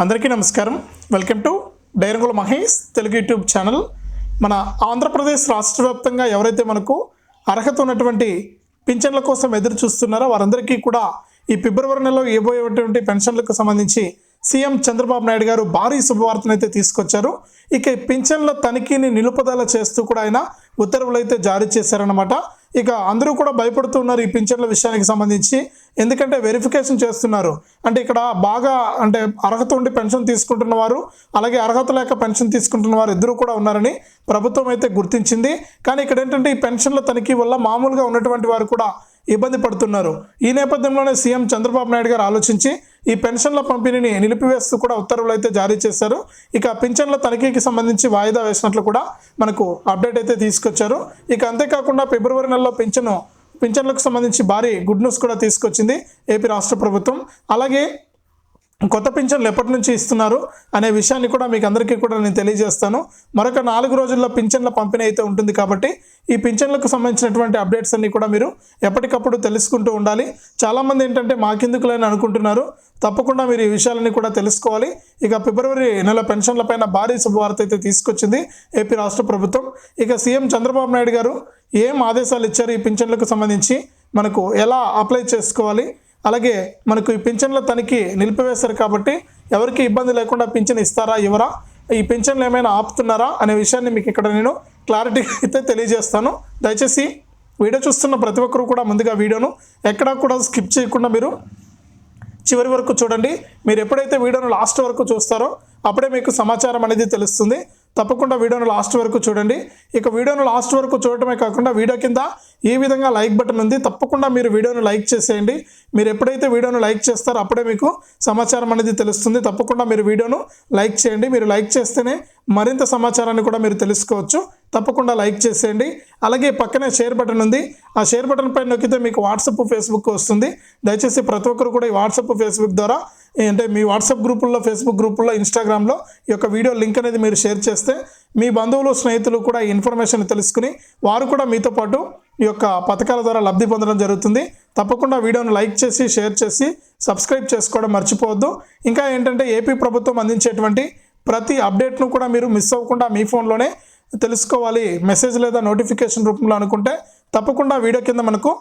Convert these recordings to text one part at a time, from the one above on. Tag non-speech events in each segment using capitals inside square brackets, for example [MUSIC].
అందరికీ నమస్కారం. Welcome to Dairangula Mahesh Telugu YouTube channel. మన ఆంధ్రప్రదేశ్ రాష్ట్ర వ్యాప్తంగా ఎవరైతే మనకు అర్హత ఉన్నటువంటి పింఛన్ల కోసం ఎదురు చూస్తున్నారో వారందరికీ కూడా ఈ ఫిబ్రవరి నెలలో ఇవ్వబోయేటువంటి పెన్షన్లకు సంబంధించి సీఎం చంద్రబాబు నాయుడు గారు భారీ శుభవార్తను అయితే తీసుకొచ్చారు. ఇక ఈ పింఛన్ల తనిఖీని నిలుపుదల చేస్తూ కూడా ఆయన ఉత్తర్వులు అయితే జారీ చేశారనమాట ఇక అందరూ కూడా భయపడుతున్నారు ఈ పింఛన్ల విషయానికి సంబంధించి. ఎందుకంటే వెరిఫికేషన్ చేస్తున్నారు. అంటే ఇక్కడ బాగా అంటే అర్హత ఉండి పెన్షన్ తీసుకుంటున్న వారు అలాగే అర్హత లేక పెన్షన్ తీసుకుంటున్న వారు ఇద్దరు కూడా ఉన్నారని ప్రభుత్వం అయితే గుర్తించింది. కానీ ఇక్కడ ఏంటంటే ఈ పెన్షన్ల తనిఖీ వల్ల మామూలుగా ఉన్నటువంటి వారు కూడా ఇబ్బంది పడుతున్నారు. ఈ నేపథ్యంలోనే సీఎం చంద్రబాబు నాయుడు గారు ఆలోచించి ఈ పెన్షన్ల పంపిణీని నిలిపివేస్తూ కూడా ఉత్తర్వులు అయితే జారీ చేశారు. ఇక పింఛన్ల తనిఖీకి సంబంధించి వాయిదా వేసినట్లు కూడా మనకు అప్డేట్ అయితే తీసుకొచ్చారు. ఇక అంతేకాకుండా ఫిబ్రవరి నెలలో పింఛను పింఛన్లకు సంబంధించి భారీ గుడ్ న్యూస్ కూడా తీసుకొచ్చింది ఏపీ రాష్ట్ర ప్రభుత్వం. అలాగే కొత్త పింఛన్లు ఎప్పటి నుంచి ఇస్తున్నారు అనే విషయాన్ని కూడా మీకు అందరికీ కూడా నేను తెలియజేస్తాను. మరొక నాలుగు రోజుల్లో పింఛన్ల పంపిణీ అయితే ఉంటుంది కాబట్టి ఈ పింఛన్లకు సంబంధించినటువంటి అప్డేట్స్ అన్ని కూడా మీరు ఎప్పటికప్పుడు తెలుసుకుంటూ ఉండాలి. చాలామంది ఏంటంటే మాకెందుకులని అనుకుంటున్నారు. తప్పకుండా మీరు ఈ విషయాలన్నీ కూడా తెలుసుకోవాలి. ఇక ఫిబ్రవరి నెల పెన్షన్లపైన భారీ శుభవార్త అయితే తీసుకొచ్చింది ఏపీ రాష్ట్ర ప్రభుత్వం. ఇక సీఎం చంద్రబాబు నాయుడు గారు ఏం ఆదేశాలు ఇచ్చారు ఈ పింఛన్లకు సంబంధించి? మనకు ఎలా అప్లై చేసుకోవాలి? అలాగే మనకు ఈ పింఛన్ల తనిఖీ నిలిపివేశారు కాబట్టి ఎవరికి ఇబ్బంది లేకుండా పింఛన్ ఇస్తారా ఇవ్వరా? ఈ పింఛన్లు ఏమైనా ఆపుతున్నారా అనే విషయాన్ని మీకు ఇక్కడ నేను క్లారిటీ [LAUGHS] అయితే తెలియజేస్తాను. దయచేసి వీడియో చూస్తున్న ప్రతి ఒక్కరు కూడా ముందుగా వీడియోను ఎక్కడా కూడా స్కిప్ చేయకుండా మీరు చివరి వరకు చూడండి. మీరు ఎప్పుడైతే వీడియోను లాస్ట్ వరకు చూస్తారో అప్పుడే మీకు సమాచారం అనేది తెలుస్తుంది. తప్పకుండా వీడియోను లాస్ట్ వరకు చూడండి. ఇక వీడియోను లాస్ట్ వరకు చూడటమే కాకుండా వీడియో కింద ఈ విధంగా లైక్ బటన్ ఉంది. తప్పకుండా మీరు వీడియోను లైక్ చేసేయండి. మీరు ఎప్పుడైతే వీడియోను లైక్ చేస్తారో అప్పుడే మీకు సమాచారం అనేది తెలుస్తుంది. తప్పకుండా మీరు వీడియోను లైక్ చేయండి. మీరు లైక్ చేస్తేనే మరింత సమాచారాన్ని కూడా మీరు తెలుసుకోవచ్చు. తప్పకుండా లైక్ చేసేయండి. అలాగే పక్కనే షేర్ బటన్ ఉంది. ఆ షేర్ బటన్ పైన నొక్కితే మీకు వాట్సాప్ ఫేస్బుక్ వస్తుంది. దయచేసి ప్రతి ఒక్కరు కూడా ఈ వాట్సాప్ ఫేస్బుక్ ద్వారా అంటే మీ వాట్సాప్ గ్రూపుల్లో ఫేస్బుక్ గ్రూపుల్లో ఇన్స్టాగ్రామ్లో ఈ యొక్క వీడియో లింక్ అనేది మీరు షేర్ చేస్తే మీ బంధువులు స్నేహితులు కూడా ఈ ఇన్ఫర్మేషన్ తెలుసుకుని వారు కూడా మీతో పాటు ఈ యొక్క పథకాల ద్వారా లబ్ధి పొందడం జరుగుతుంది. తప్పకుండా వీడియోను లైక్ చేసి షేర్ చేసి సబ్స్క్రైబ్ చేసుకోవడం మర్చిపోవద్దు. ఇంకా ఏంటంటే ఏపీ ప్రభుత్వం అందించేటువంటి ప్రతి అప్డేట్ను కూడా మీరు మిస్ అవ్వకుండా మీ ఫోన్లోనే తెలుసుకోవాలి. మెసేజ్ లేదా నోటిఫికేషన్ రూపంలో అనుకుంటే తప్పకుండా వీడియో కింద మనకు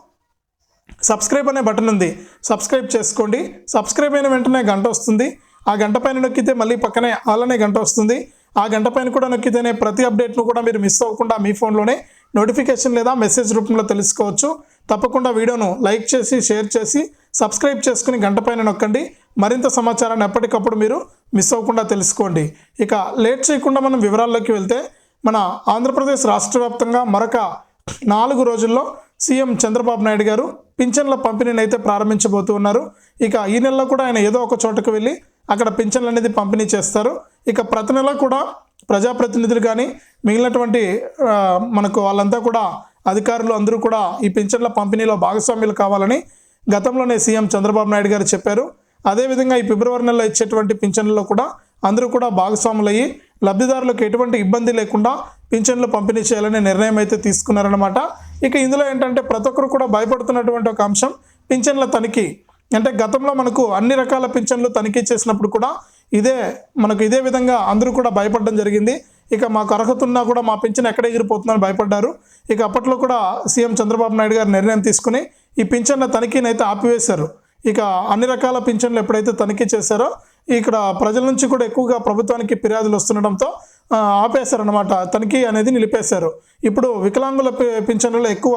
సబ్స్క్రైబ్ అనే బటన్ ఉంది. సబ్స్క్రైబ్ చేసుకోండి. సబ్స్క్రైబ్ అయిన వెంటనే గంట వస్తుంది. ఆ గంట పైన నొక్కితే మళ్ళీ పక్కనే ఆల్ అనే గంట వస్తుంది. ఆ గంట పైన కూడా నొక్కితేనే ప్రతి అప్డేట్ను కూడా మీరు మిస్ అవ్వకుండా మీ ఫోన్లోనే నోటిఫికేషన్ లేదా మెసేజ్ రూపంలో తెలుసుకోవచ్చు. తప్పకుండా వీడియోను లైక్ చేసి షేర్ చేసి సబ్స్క్రైబ్ చేసుకుని గంట పైన నొక్కండి. మరింత సమాచారాన్ని ఎప్పటికప్పుడు మీరు మిస్ అవ్వకుండా తెలుసుకోండి. ఇక లేట్ చేయకుండా మనం వివరాల్లోకి వెళ్తే మన ఆంధ్రప్రదేశ్ రాష్ట్ర వ్యాప్తంగా మరొక నాలుగు రోజుల్లో సీఎం చంద్రబాబు నాయుడు గారు పింఛన్ల పంపిణీని అయితే ప్రారంభించబోతూ ఉన్నారు. ఇక ఈ నెలలో కూడా ఆయన ఏదో ఒక చోటకు వెళ్ళి అక్కడ పింఛన్లు అనేది పంపిణీ చేస్తారు. ఇక ప్రతి నెల కూడా ప్రజాప్రతినిధులు కానీ మిగిలినటువంటి మనకు వాళ్ళంతా కూడా అధికారులు అందరూ కూడా ఈ పింఛన్ల పంపిణీలో భాగస్వామ్యులు కావాలని గతంలోనే సీఎం చంద్రబాబు నాయుడు గారు చెప్పారు. అదేవిధంగా ఈ ఫిబ్రవరి నెలలో ఇచ్చేటువంటి పింఛన్లలో కూడా అందరూ కూడా భాగస్వాములయ్యి లబ్ధిదారులకు ఎటువంటి ఇబ్బంది లేకుండా పింఛన్లు పంపిణీ చేయాలనే నిర్ణయం అయితే తీసుకున్నారనమాట ఇక ఇందులో ఏంటంటే ప్రతి ఒక్కరు కూడా భయపడుతున్నటువంటి ఒక అంశం పింఛన్ల తనిఖీ. అంటే గతంలో మనకు అన్ని రకాల పింఛన్లు తనిఖీ చేసినప్పుడు కూడా ఇదే మనకు ఇదే విధంగా అందరూ కూడా భయపడడం జరిగింది. ఇక మాకు అర్హత ఉన్నా కూడా మా పింఛన్ ఎక్కడ ఎగిరిపోతుందని భయపడ్డారు. ఇక అప్పట్లో కూడా సీఎం చంద్రబాబు నాయుడు గారు నిర్ణయం తీసుకుని ఈ పింఛన్ల తనిఖీని అయితే ఆపివేశారు. ఇక అన్ని రకాల పింఛన్లు ఎప్పుడైతే తనిఖీ చేశారో ఇక్కడ ప్రజల నుంచి కూడా ఎక్కువగా ప్రభుత్వానికి ఫిర్యాదులు వస్తుండడంతో ఆపేశారనమాట తనిఖీ అనేది నిలిపేశారు. ఇప్పుడు వికలాంగుల పింఛన్లలో ఎక్కువ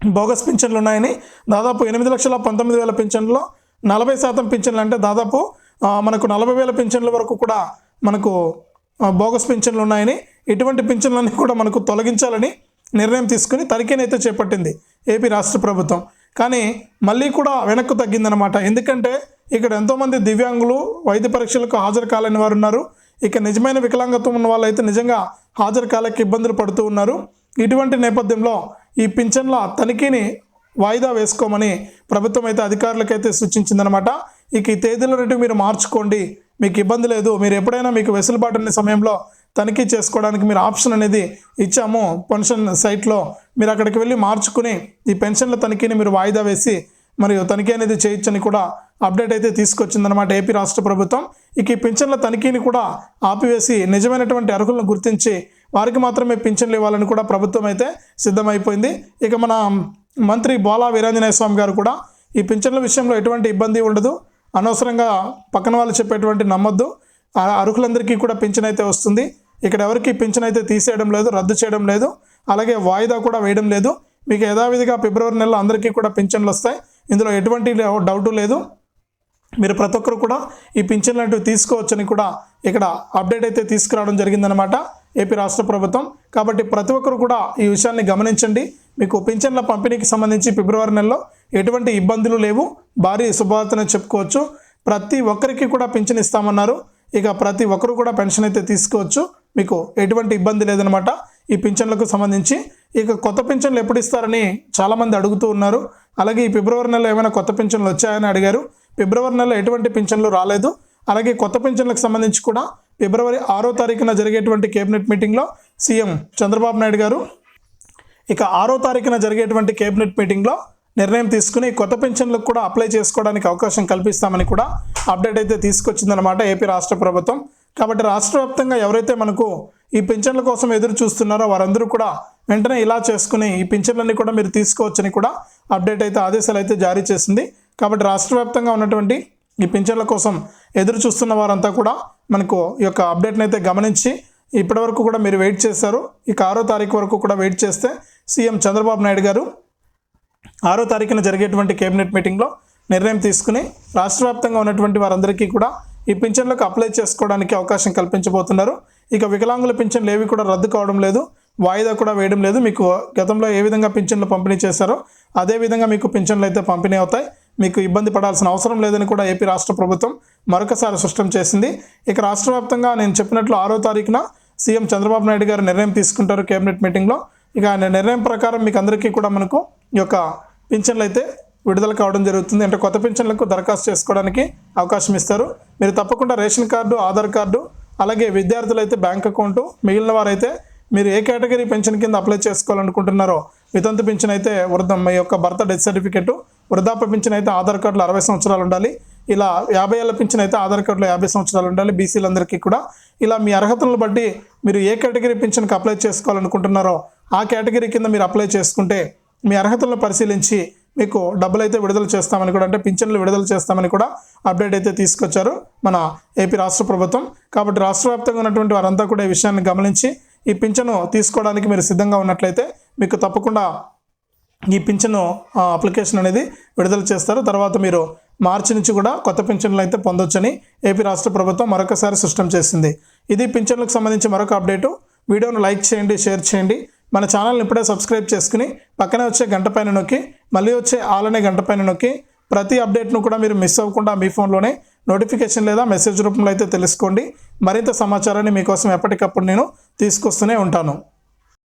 బోగస్ పింఛన్లు ఉన్నాయని దాదాపు ఎనిమిది లక్షల పంతొమ్మిది వేల పింఛన్లో నలభై శాతం పింఛన్లు అంటే దాదాపు మనకు నలభై వేల పింఛన్ల వరకు కూడా మనకు బోగస్ పింఛన్లు ఉన్నాయని ఇటువంటి పింఛన్లన్నీ కూడా మనకు తొలగించాలని నిర్ణయం తీసుకుని తనిఖీనైతే చేపట్టింది ఏపీ రాష్ట్ర ప్రభుత్వం. కానీ మళ్ళీ కూడా వెనక్కు తగ్గిందనమాట ఎందుకంటే ఇక్కడ ఎంతోమంది దివ్యాంగులు వైద్య పరీక్షలకు హాజరు కాలేని వారు ఉన్నారు. ఇక నిజమైన వికలాంగత్వం ఉన్న వాళ్ళైతే నిజంగా హాజరు కాలేకి ఇబ్బందులు పడుతూ ఉన్నారు. ఇటువంటి నేపథ్యంలో ఈ పింఛన్ల తనిఖీని వాయిదా వేసుకోమని ప్రభుత్వం అయితే అధికారులకైతే సూచించిందనమాట ఇక ఈ తేదీలన్నిటి మీరు మార్చుకోండి. మీకు ఇబ్బంది లేదు. మీరు ఎప్పుడైనా మీకు వెసులుబాటు అనే సమయంలో తనిఖీ చేసుకోవడానికి మీరు ఆప్షన్ అనేది ఇచ్చాము పెన్షన్ సైట్లో. మీరు అక్కడికి వెళ్ళి మార్చుకుని ఈ పెన్షన్ల తనిఖీని మీరు వాయిదా వేసి మరియు తనిఖీ అనేది చేయొచ్చని కూడా అప్డేట్ అయితే తీసుకొచ్చిందనమాట ఏపీ రాష్ట్ర ప్రభుత్వం. ఇక ఈ పింఛన్ల తనిఖీని కూడా ఆపివేసి నిజమైనటువంటి అర్హులను గుర్తించి వారికి మాత్రమే పింఛన్లు ఇవ్వాలని కూడా ప్రభుత్వం అయితే సిద్ధమైపోయింది. ఇక మన మంత్రి బోలా వీరాంజనేయ స్వామి గారు కూడా ఈ పింఛన్ల విషయంలో ఎటువంటి ఇబ్బంది ఉండదు. అనవసరంగా పక్కన వాళ్ళు చెప్పేటువంటి నమ్మొద్దు. అర్హులందరికీ కూడా పింఛన్ అయితే వస్తుంది. ఇక్కడ ఎవరికి పింఛన్ అయితే తీసేయడం లేదు రద్దు చేయడం లేదు. అలాగే వాయిదా కూడా వేయడం లేదు. మీకు యథావిధిగా ఫిబ్రవరి నెలలో అందరికీ కూడా పింఛన్లు వస్తాయి. ఇందులో ఎటువంటి డౌట్ లేదు. మీరు ప్రతి ఒక్కరు కూడా ఈ పింఛన్ లాంటివి తీసుకోవచ్చని కూడా ఇక్కడ అప్డేట్ అయితే తీసుకురావడం జరిగిందనమాట ఏపీ రాష్ట్ర ప్రభుత్వం. కాబట్టి ప్రతి ఒక్కరు కూడా ఈ విషయాన్ని గమనించండి. మీకు పింఛన్ల పంపిణీకి సంబంధించి ఫిబ్రవరి నెలలో ఎటువంటి ఇబ్బందులు లేవు. భారీ శుభవార్తనే చెప్పుకోవచ్చు. ప్రతి ఒక్కరికి కూడా పింఛన్ ఇస్తామన్నారు. ఇక ప్రతి ఒక్కరు కూడా పెన్షన్ అయితే తీసుకోవచ్చు. మీకు ఎటువంటి ఇబ్బంది లేదనమాట ఈ పింఛన్లకు సంబంధించి ఇక కొత్త పింఛన్లు ఎప్పుడు ఇస్తారని చాలామంది అడుగుతూ ఉన్నారు. అలాగే ఈ ఫిబ్రవరి నెలలో ఏమైనా కొత్త పింఛన్లు వచ్చాయని అడిగారు. ఫిబ్రవరి నెలలో ఎటువంటి పింఛన్లు రాలేదు. అలాగే కొత్త పింఛన్లకు సంబంధించి కూడా ఫిబ్రవరి ఆరో తారీఖున జరిగేటువంటి కేబినెట్ మీటింగ్లో సీఎం చంద్రబాబు నాయుడు గారు ఇక ఆరో తారీఖున జరిగేటువంటి కేబినెట్ మీటింగ్లో నిర్ణయం తీసుకుని కొత్త పెన్షన్లకు కూడా అప్లై చేసుకోవడానికి అవకాశం కల్పిస్తామని కూడా అప్డేట్ అయితే తీసుకొచ్చిందనమాట ఏపీ రాష్ట్ర ప్రభుత్వం. కాబట్టి రాష్ట్ర వ్యాప్తంగా ఎవరైతే మనకు ఈ పింఛన్ల కోసం ఎదురు చూస్తున్నారో వారందరూ కూడా వెంటనే ఇలా చేసుకుని ఈ పింఛన్లన్నీ కూడా మీరు తీసుకోవచ్చని కూడా అప్డేట్ అయితే ఆదేశాలు అయితే జారీ చేసింది. కాబట్టి రాష్ట్ర వ్యాప్తంగా ఉన్నటువంటి ఈ పింఛన్ల కోసం ఎదురు చూస్తున్న వారంతా కూడా మనకు ఈ యొక్క అప్డేట్ని అయితే గమనించి ఇప్పటివరకు కూడా మీరు వెయిట్ చేశారు. ఇక ఆరో తారీఖు వరకు కూడా వెయిట్ చేస్తే సీఎం చంద్రబాబు నాయుడు గారు ఆరో తారీఖున జరిగేటువంటి కేబినెట్ మీటింగ్లో నిర్ణయం తీసుకుని రాష్ట్ర వ్యాప్తంగా ఉన్నటువంటి వారందరికీ కూడా ఈ పింఛన్లకు అప్లై చేసుకోవడానికి అవకాశం కల్పించబోతున్నారు. ఇక వికలాంగుల పింఛన్లు ఏవి కూడా రద్దు కావడం లేదు. వాయిదా కూడా వేయడం లేదు. మీకు గతంలో ఏ విధంగా పింఛన్లు పంపిణీ చేశారో అదే విధంగా మీకు పింఛన్లు అయితే పంపిణీ అవుతాయి. మీకు ఇబ్బంది పడాల్సిన అవసరం లేదని కూడా ఏపీ రాష్ట్ర ప్రభుత్వం మరొకసారి స్పష్టం చేసింది. ఇక రాష్ట్ర వ్యాప్తంగా నేను చెప్పినట్లు ఆరో తారీఖున సీఎం చంద్రబాబు నాయుడు గారు నిర్ణయం తీసుకుంటారు కేబినెట్ మీటింగ్లో. ఇక ఆయన నిర్ణయం ప్రకారం మీకు అందరికీ కూడా మనకు ఈ యొక్క పింఛన్లు అయితే విడుదల కావడం జరుగుతుంది. అంటే కొత్త పింఛన్లకు దరఖాస్తు చేసుకోవడానికి అవకాశం ఇస్తారు. మీరు తప్పకుండా రేషన్ కార్డు ఆధార్ కార్డు అలాగే విద్యార్థులు అయితే బ్యాంక్ అకౌంటు మిగిలిన వారైతే మీరు ఏ కేటగిరీ పెన్షన్ కింద అప్లై చేసుకోవాలనుకుంటున్నారో వితంతు పింఛన్ అయితే వృద్ధం. మీ యొక్క భర్త డెత్ సర్టిఫికెట్ వృద్ధాప్య పింఛన్ అయితే ఆధార్ కార్డులో అరవై సంవత్సరాలు ఉండాలి. ఇలా యాభై ఏళ్ళ పింఛన్ అయితే ఆధార్ కార్డులో యాభై సంవత్సరాలు ఉండాలి. బీసీలందరికీ కూడా. ఇలా మీ అర్హతలను బట్టి మీరు ఏ కేటగిరీ పింఛన్కి అప్లై చేసుకోవాలనుకుంటున్నారో ఆ కేటగిరీ కింద మీరు అప్లై చేసుకుంటే మీ అర్హతలను పరిశీలించి మీకు డబ్బులు అయితే విడుదల చేస్తామని కూడా అంటే పింఛన్లు విడుదల చేస్తామని కూడా అప్డేట్ అయితే తీసుకొచ్చారు మన ఏపీ రాష్ట్ర ప్రభుత్వం. కాబట్టి రాష్ట్ర వ్యాప్తంగా ఉన్నటువంటి వారంతా కూడా ఈ విషయాన్ని గమనించి ఈ పింఛను తీసుకోవడానికి మీరు సిద్ధంగా ఉన్నట్లయితే మీకు తప్పకుండా ఈ పింఛను అప్లికేషన్ అనేది విడుదల చేస్తారు. తర్వాత మీరు మార్చి నుంచి కూడా కొత్త పింఛన్లు అయితే పొందొచ్చని ఏపీ రాష్ట్ర ప్రభుత్వం మరొకసారి స్పష్టం చేసింది. ఇది పింఛన్లకు సంబంధించి మరొక అప్డేటు. వీడియోను లైక్ చేయండి షేర్ చేయండి. మన ఛానల్ని ఇప్పుడే సబ్స్క్రైబ్ చేసుకుని పక్కనే వచ్చే గంట పైన నొక్కి మళ్ళీ వచ్చే ఆల్ అనే గంట పైన నొక్కి ప్రతి అప్డేట్ను కూడా మీరు మిస్ అవ్వకుండా మీ ఫోన్లోనే నోటిఫికేషన్ లేదా మెసేజ్ రూపంలో అయితే తెలుసుకోండి. మరింత సమాచారాన్ని మీకోసం ఎప్పటికప్పుడు నేను తీసుకొస్తూనే ఉంటాను.